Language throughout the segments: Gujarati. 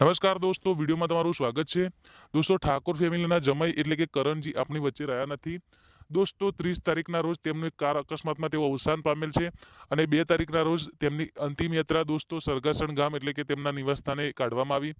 નમસ્કાર દોસ્તો, વિડીયોમાં તમારું સ્વાગત છે. દોસ્તો, ઠાકોર ફેમિલીના જમાઈ એટલે કે કરણજી આપણી વચ્ચે રહ્યા નથી. દોસ્તો, ત્રીસ તારીખના રોજ તેમનું કાર અકસ્માતમાં તેઓ અવસાન પામેલ છે અને બે તારીખના રોજ તેમની અંતિમ યાત્રા દોસ્તો સરગાસણ ગામ એટલે કે તેમના નિવાસસ્થાને કાઢવામાં આવી.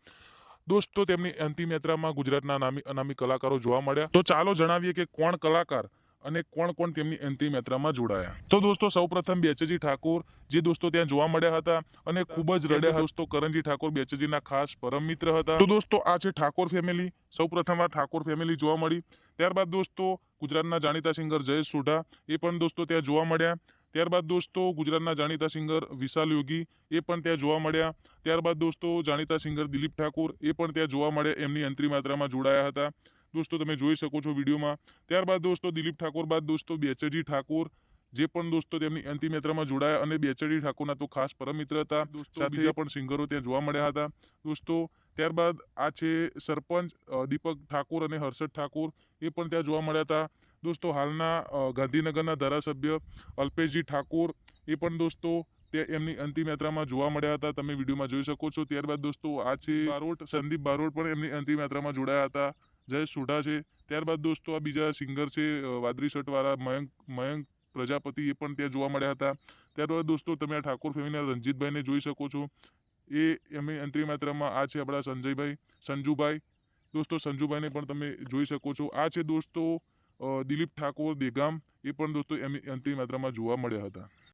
દોસ્તો, તેમની અંતિમ યાત્રામાં ગુજરાતના નામી અનામી કલાકારો જોવા મળ્યા. તો ચાલો જણાવીએ કે કોણ કલાકાર અને કોણ કોણ તેમની અંતિમ યાત્રામાં જોડાયા. તો દોસ્તો, સૌપ્રથમ બેચજી ઠાકોર, જે દોસ્તો ત્યાં જોવા મળ્યા હતા અને ખૂબ જ રડ્યા. દોસ્તો, કરણજી ઠાકોર બેચજીના ખાસ પરમ મિત્ર હતા. તો દોસ્તો, આ છે ઠાકોર ફેમિલી સૌપ્રથમ આ ઠાકોર ફેમિલી જોવા મળી. ત્યારબાદ દોસ્તો, ગુજરાતના જાણીતા સિંગર જયેશ સોઢા, એ પણ દોસ્તો ત્યાં જોવા મળ્યા. ત્યારબાદ દોસ્તો, ગુજરાતના જાણીતા સિંગર વિશાલ યોગી, એ પણ ત્યાં જોવા મળ્યા. ત્યારબાદ દોસ્તો, જાણીતા સિંગર દિલીપ ઠાકોર, એ પણ ત્યાં જોવા મળ્યા. એમની અંતરી માત્રામાં જોડાયા હતા. દોસ્તો તમે જોઈ શકો છો વિડીયોમાં. ત્યારબાદ દોસ્તો દિલીપ ઠાકોર બાદ દોસ્તો બેચરજી ઠાકોર જે પણ દોસ્તો તેમની અંતિમ યાત્રામાં જોડાયા અને બેચરજી ઠાકોરના તો ખાસ પરમ મિત્ર હતા સાથે બીજા પણ સિંગરો ત્યાં જોવા મળ્યા હતા. દોસ્તો ત્યારબાદ આ છે સરપંચ દીપક ઠાકોર અને હર્ષદ ઠાકોર એ પણ ત્યાં જોવા મળ્યા હતા. દોસ્તો હાલના ગાંધીનગરના ધારાસભ્ય અલ્પેશજી ઠાકોર એ પણ દોસ્તો તે એમની અંતિમ યાત્રામાં જોવા મળ્યા હતા. તમે વિડીયોમાં જોઈ શકો છો. ત્યારબાદ દોસ્તો આ છે બારોટ સંદીપ બારોટ પણ એમની અંતિમ યાત્રામાં જોડાયા હતા. જયેશ સોઢા છે. ત્યારબાદ દોસ્તો આ બીજા સિંગર છે વાદરી શર્ટવાળા મયંક મયંક પ્રજાપતિ એ પણ ત્યાં જોવા મળ્યા હતા. ત્યારબાદ દોસ્તો તમે આ ઠાકોર ફેમિલીના રણજીતભાઈને જોઈ શકો છો. એ એમની અંતરી માત્રામાં આ છે આપણા સંજયભાઈ, સંજુભાઈ. દોસ્તો સંજુભાઈને પણ તમે જોઈ શકો છો. આ છે દોસ્તો દિલીપ ઠાકોર દેગામ. એ પણ દોસ્તો એમની અંતરી માત્રામાં જોવા મળ્યા હતા.